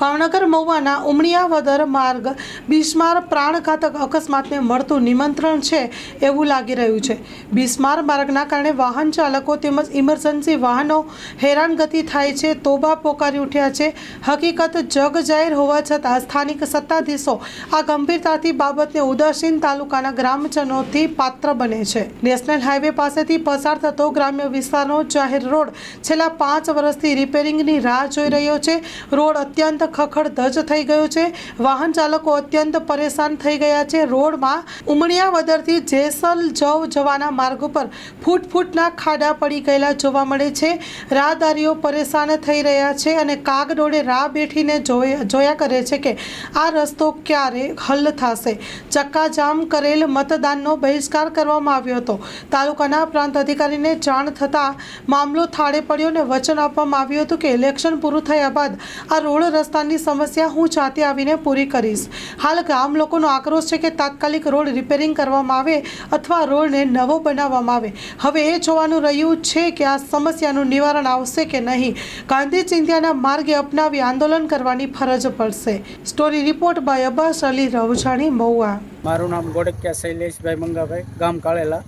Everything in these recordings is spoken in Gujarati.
ભાવનગર મહુવાના ઉમણિયાવદર માર્ગ બિસ્માર પ્રાણઘાતક અકસ્માતને મળતું નિમંત્રણ છે એવું લાગી રહ્યું છે. બિસ્માર માર્ગના કારણે વાહન ચાલકો તેમજ ઇમરજન્સી વાહનો હેરાનગતિ થાય છે, તોબા પોકારી ઉઠ્યા છે. હકીકત જગ જાહેર હોવા છતાં સ્થાનિક સત્તાધીશો આ ગંભીરતાથી બાબતને ઉદાસીન તાલુકાના ગ્રામજનોથી પાત્ર બને છે. નેશનલ હાઈવે પાસેથી પસાર થતો ગ્રામ્ય વિસ્તારનો જાહેર રોડ છેલ્લા પાંચ વર્ષથી રિપેરિંગની રાહ જોઈ રહ્યો છે. રોડ અત્યંત ખખડધજ થઈ ગયો છે. વાહન ચાલકો અત્યંત પરેશાન થઈ ગયા છે. રોડમાં ઉમણિયાવદરથી જેસલ જવ જવાના માર્ગ ઉપર ફૂટ ફૂટના ખાડા પડી ગયેલા જોવા મળે છે. રાહદારીઓ પરેશાન થઈ રહ્યા છે અને કાગડોળે રાહ બેઠીને જોયા કરે છે કે આ રસ્તો ક્યારે હલ થશે. ચક્કાજામ કરેલ મતદાનનો બહિષ્કાર કરવામાં આવ્યો હતો. તાલુકાના પ્રાંત અધિકારીને જાણ થતાં મામલો થાળે પડ્યો અને વચન આપવામાં આવ્યું હતું કે ઇલેક્શન પૂરું થયા બાદ આ રોડ રસ્તાની સમસ્યા હું જાતે આવીને પૂરી કરીશ. હાલ ગામ લોકોનો આક્રોશ છે કે તાત્કાલિક રોડ રિપેરિંગ કરવામાં આવે અથવા રોડને નવો બનાવવામાં આવે. હવે એ જોવાનું રહ્યું છે કે આ સમસ્યાનું નિવારણ આવશે કે નહીં. ગાંધી ચિંધ્યાના માર્ગે અપનાવી આંદોલન કરવાની ફરજ પડશે. Story report by Abbas Ali Ravjani, Mahuva. મારું નામ ગોડકિયા શૈલેષભાઈ મંગાભાઈ, ગામ કાળેલા.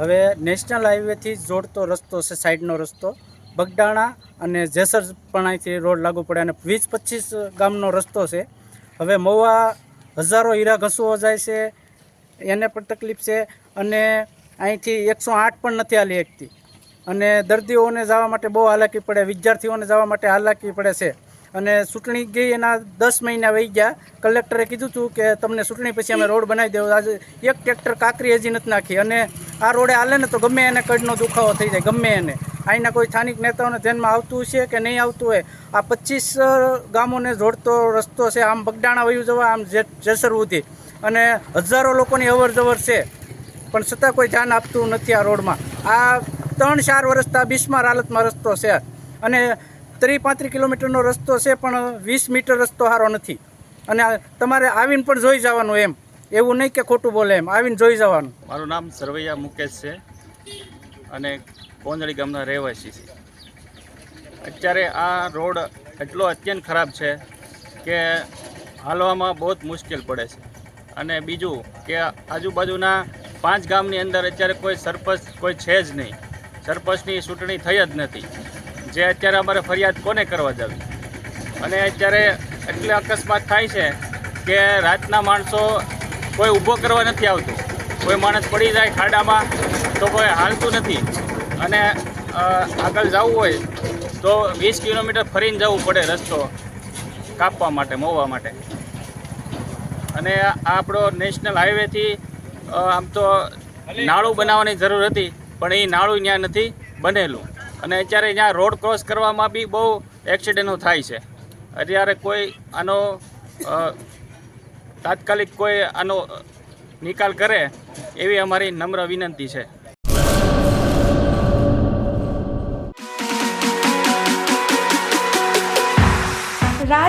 હવે નેશનલ હાઈવેથી જોડતો રસ્તો છે, સાઈડનો રસ્તો. બગડાણા અને જેસર પણ અહીંથી રોડ લાગુ પડે અને વીસ પચીસ ગામનો રસ્તો છે. હવે મહુવા હજારો હીરા ઘસુઓ જાય છે. એને પણ તકલીફ છે અને અહીંથી એકસો આઠ પણ નથી આલી એકથી અને દર્દીઓને જવા માટે બહુ હાલાકી પડે, વિદ્યાર્થીઓને જવા માટે હાલાકી પડે છે. અને ચૂંટણી ગઈ એના દસ મહિના વહી ગયા. કલેક્ટરે કીધું હતું કે તમને ચૂંટણી પછી અમે રોડ બનાવી દેવો. આજે એક ટ્રેક્ટર કાંકરી હજી નથી નાખી અને આ રોડે હાલે ને તો ગમે એને કડનો દુખાવો થઈ જાય, ગમે એને. અહીંના કોઈ સ્થાનિક નેતાઓને ધ્યાનમાં આવતું છે કે નહીં આવતું હોય? આ પચીસ ગામોને જોડતો રસ્તો છે. આમ બગડાણા વયું જવા, આમ જેસર ઉધી અને હજારો લોકોની અવર જવર છે. પણ છતાં કોઈ ધ્યાન આપતું નથી આ રોડમાં. આ ત્રણ, ચાર વર્ષતા બિસ્માર હાલતમાં રસ્તો છે. અને ત્રીસ પાંત્રીસ કિલોમીટરનો રસ્તો છે, પણ વીસ મીટર રસ્તો સારો નથી. અને તમારે આવીને પણ જોઈ જવાનું એમ. એવું નહીં કે ખોટું બોલે એમ. આવીને જોઈ જવાનું. મારું નામ સરવૈયા મુકેશ છે. અને કોંદળી ગામના રહેવાસી છે. અત્યારે આ રોડ એટલો અત્યંત ખરાબ છે કે હાલવામાં બહુ જ મુશ્કેલ પડે છે. અને બીજું કે આજુબાજુના પાંચ ગામની અંદર અત્યારે કોઈ સરપંચ કોઈ છે જ નહીં. સરપંચની ચૂંટણી થઈ જ નથી. જે અત્યારે અમારે ફરિયાદ કોને કરવા જવી? અને અત્યારે એટલે અકસ્માત થાય છે કે રાતના માણસો કોઈ ઊભો કરવા નથી આવતું. કોઈ માણસ પડી જાય ખાડામાં તો કોઈ હાલતું નથી. અને આગળ જવું હોય તો વીસ કિલોમીટર ફરીને જવું પડે રસ્તો કાપવા માટે, મોવા માટે. અને આપણો નેશનલ હાઈવેથી આમ તો નાળું બનાવવાની જરૂર હતી, પણ એ નાળું ત્યાં નથી બનેલું. અને અત્યારે ત્યાં રોડ ક્રોસ કરવામાં બી બહુ એક્સિડન્ટો થાય છે. અત્યારે કોઈ આનો તાત્કાલિક કોઈ આનો નિકાલ કરે, એવી અમારી નમ્ર વિનંતી છે.